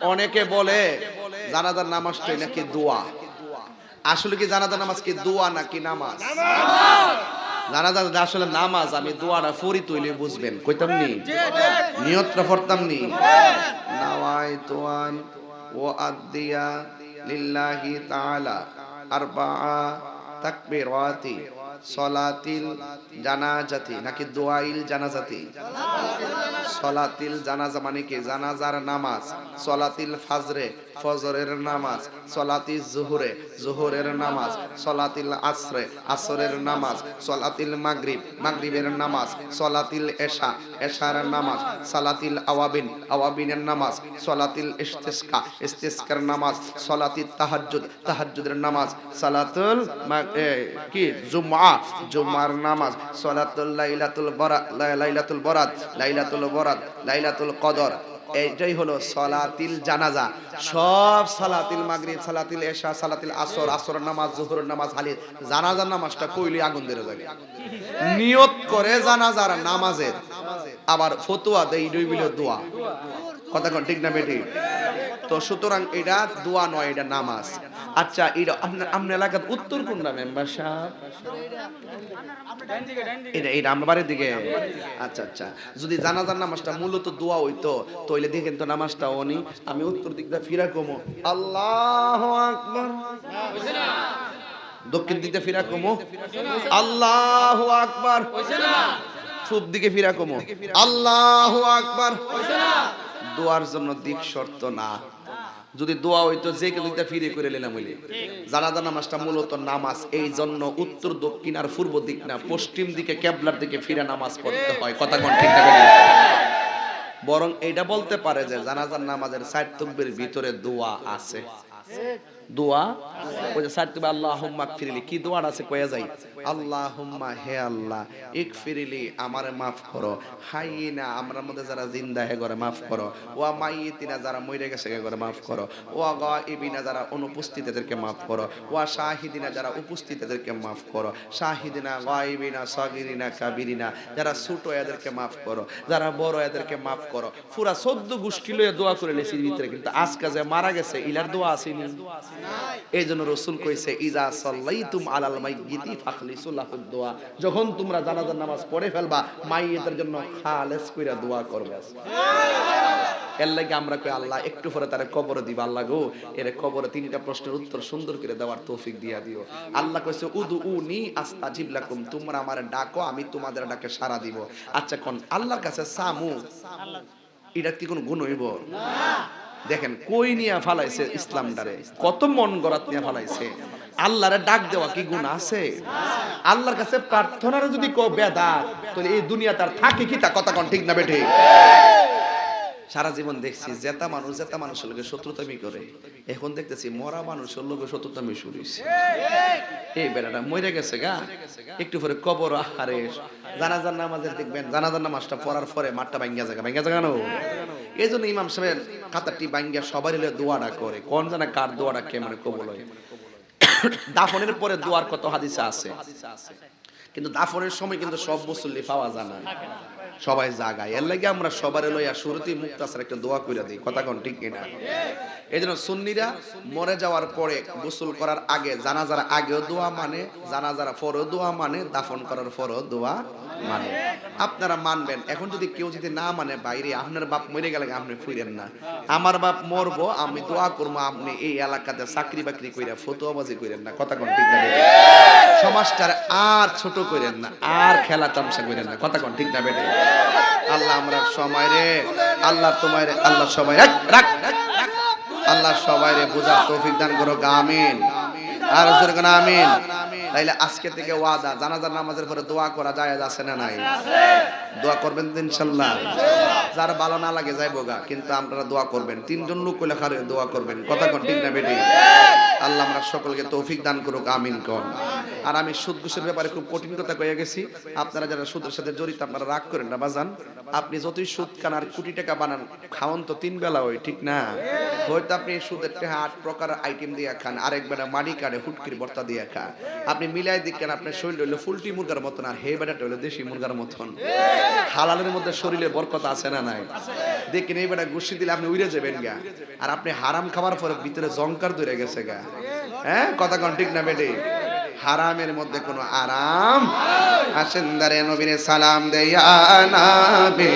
অনেকে বলে জানাজার নামাজটাই নাকি দোয়া? আসলে কি জানাজার নামাজ কি দোয়া নাকি নামাজ? আসলে নামাজ, আমি দোয়াটা ফরি বুঝবেন। কইতাম নি? নিয়তটা ফরতাম নি? নাওয়াই তোয়ান ও আদিয়া লিল্লাহি তাআলা আরবাআ তাকবীরাতি সলাতিল জানাজাতি, নাকি দোয়াইল জানাজাতি? সলাতিল জানাজা মানে কি? জানাজার নামাজ, সলাতিল ফাজরে, ফজরের নামাজ সলাতি জুহুরে, জুহুরের নামাজ, সলাতিল আসরে, আসরের নামাজ, সলাতিল মাগরিব, মাগরিবের নামাজ, সলাতিল এশা, এশার নামাজ, সলাতিল আওয়াবিন, আওয়াবিনের নামাজ, সলাতিল ইস্তিসকা, ইস্তিসকার নামাজ সলাতিল তাহাজ্জুদ, তাহাজ্জুদের নামাজ, সালাতুল কি? জুমআ জুমার নামাজ, সলাতুল লাইলাতুল বরাত লাইলাতুল বরাত লাইলাতুল বরাত, লাইলাতুল কদর, এইটাই হলো সলাতিল জানাজা। সব সালাতিল মাগরিব, সালাতিল এশা, সালাতিল আসর আসর নামাজ জোহরের নামাজ, হালির জানাজার নামাজটা কইলি আগুন ধরে যাবে। নিয়ত করে জানাজার নামাজের। আবার ফতুয়া দেই, দুই ডইবিল দোয়া। কথা ঠিক না বেটি? তো সুতরাং এটা দোয়া নয়, এটা নামাজ। আচ্ছা এটা আপনার আপনার এলাকার উত্তর মেম্বার সাহেব? এটা এটা বাড়ির দিকে। আচ্ছা আচ্ছা। যদি নামাজটা মূলত দোয়া হইতো দেখেন তো নামাজটা অনি, আমি উত্তর দিকটা ফিরা কমো। আল্লাহ আকবার। দক্ষিণ দিকটা ফিরা কমো। আল্লাহ আকবার। পূব দিকে ফিরা কমো। আল্লাহ আকবার। দোয়ার জন্য দিক শর্ত না। যদি দোয়া হইতো, যে কেউ দিকটা ফিরে করে নিলাম হইলে। জানাজা নামাজটা মূলত নামাজ, এই জন্য উত্তর, দক্ষিণ আর পূর্ব দিক না, পশ্চিম দিকে, কেবলার দিকে ফিরে নামাজ পড়তে হয়। কথা কোন ঠিক? বরং এটা বলতে পারে যে, জানাজার নামাজের সাইড তকবির ভিতরে দোয়া আছে। আছে যারা এদেরকে মাফ করো। শাহিদিনা, যারা ছোট, এদেরকে মাফ করো। যারা বড়, এদেরকে মাফ করো। পুরা চোদ্দ গোষ্ঠী লইয়া দোয়া করে লেছি ভিতরে। কিন্তু আজকে যে মারা গেছে, ইলার দোয়া আসেনি এই জন্য রসুল কইছে ইজা সাল্লাইতুম আলাল মাইয়িতি ফাখলিসু লাহুদ দোয়া। যখন তোমরা জানাজার নামাজ পড়ে ফেলবা মাইয়েতের জন্য খালেস কইরা দোয়া করবে এর লাগে আমরা কই আল্লাহ একটু পরে তারে কবর দিব আল্লাহ গো। এর কবরে তিনটা প্রশ্নের উত্তর সুন্দর করে দেওয়ার তৌফিক দিয়া দিও। আল্লাহ কইছে উদু উনি আস্তাজিব লাকুম। তোমরা আমার ডাকো আমি তোমাদের ডাকে সাড়া দিব। আচ্ছা কোন আল্লাহর কাছে সামু। এটা কি কোনো গুণ হইব? দেখেন, কই নিয়া ফালাইছে ইসলামটারে? কত মন গড়াত নিয়া ফালাইছে? আল্লাহরে ডাক দেওয়া কি গুণ আছে? আল্লাহর কাছে প্রার্থনার যদি কো বেদাত, তাহলে এই দুনিয়া তার থাকে কি তা কথা ঠিক না বেঠে? সারা জীবন দেখছি, জেতা মানুষ, জেতা মানুষের লোকের শত্রুতামি করে। এখন দেখতেছি মরা মানুষের লোকের শত্রুতামি শুরু হইছে। এই বেড়াটা মরে গেছে গা। একটু পরে কবর, আহারে। জানাজার নামাজের দেখবেন, জানাজার নামাজটা পড়ার পরে মাঠটা ভাঙ্গা জায়গা ভাঙ্গা জায়গা এই জন্য ইমাম সাহেবের কাতারটি বাঙ্গিয়া সবারই দোয়াটা করে। কোন জানা কার দোয়াটা কেমন মানে কবল হয়। দাফনের পরে দোয়ার কত হাদিসা আছে? কিন্তু দাফনের সময় কিন্তু সব মুসল্লি পাওয়া যায় না। সবাই জাগায়। এর লাগে আমরা সবার লইয়া শুরুতেই মুক্তাসার একটা দোয়া করে দিই। কথা কোন ঠিক কিনা? এই জন্য সুন্নিরা মরে যাওয়ার পরে গোসল করার আগে, জানাজার আগেও দোয়া মানে জানাজার পরেও দোয়া মানে দাফন করার পরেও দোয়া মানে। আপনারা মানবেন, এখন যদি কেউ যদি না মানে বাইরে আপনার বাপ মরে গেলে আপনি ফিরেন না। আমার বাপ মরবো, আমি দোয়া করব, আপনি এই এলাকাতে চাকরি বাকরি কইরা, ফতুয়াবাজি কইরেন না। কথা কোন ঠিক না? সমাজটার আর ছোট করেন না, আর খেলা তামসা করেন না। কথা কোন ঠিক না বেটে? আল্লাহ আমরা সময় রে আল্লাহ তোমায় রে আল্লাহ সবাই রাখ। আল্লাহ সবাই রে, বোঝার তৌফিক দান করো আমিন তাইলে আজকে থেকে ওয়াদা, জানাজার নামাজের পরে দোয়া করা যায় আছে না নাই? দোয়া করবেন যার ভালো না লাগে গা, কিন্তু দোয়া করবেন। তিনজন লোক লেখারে দোয়া করবেন। কথা ঠিক না বেটি? আল্লাহ আমরা সকলকে তৌফিক দান করুক, আমিন কন। আর আমি সুদ ঘুষের ব্যাপারে খুব কঠিন কথা কয়ে গেছি। আপনারা যারা সুদের সাথে জড়িত, আপনারা রাগ করেন না, বাজান। আপনি যতই সুদ খান আর কোটি টাকা বানান খাওয়ান তো তিন বেলা হয়, ঠিক না? হয়তো আপনি সুদের আট প্রকার আইটেম দিয়ে খান, আরেক বেলা মাটি কাটে হুটকির বর্তা দিয়ে খান আপনি মিলাই দেখেন আপনার শরীর হইল ফুলটি মুরগার মতন আর হে বেটাটা হইল দেশি মুরগার মতন। হালালের মধ্যে শরীরে বরকত আছে না নাই? দেখেন এই বেটা গুষ্টি দিলে আপনি উড়ে যাবেন গা। আর আপনি হারাম খাবার পরে ভিতরে জঙ্কার ধরে গেছে গা। হ্যাঁ? কথা কন ঠিক না বেটে? হারামের মধ্যে কোনো আরাম? আসেন দারে নবীরে সালাম দেয়া নাবে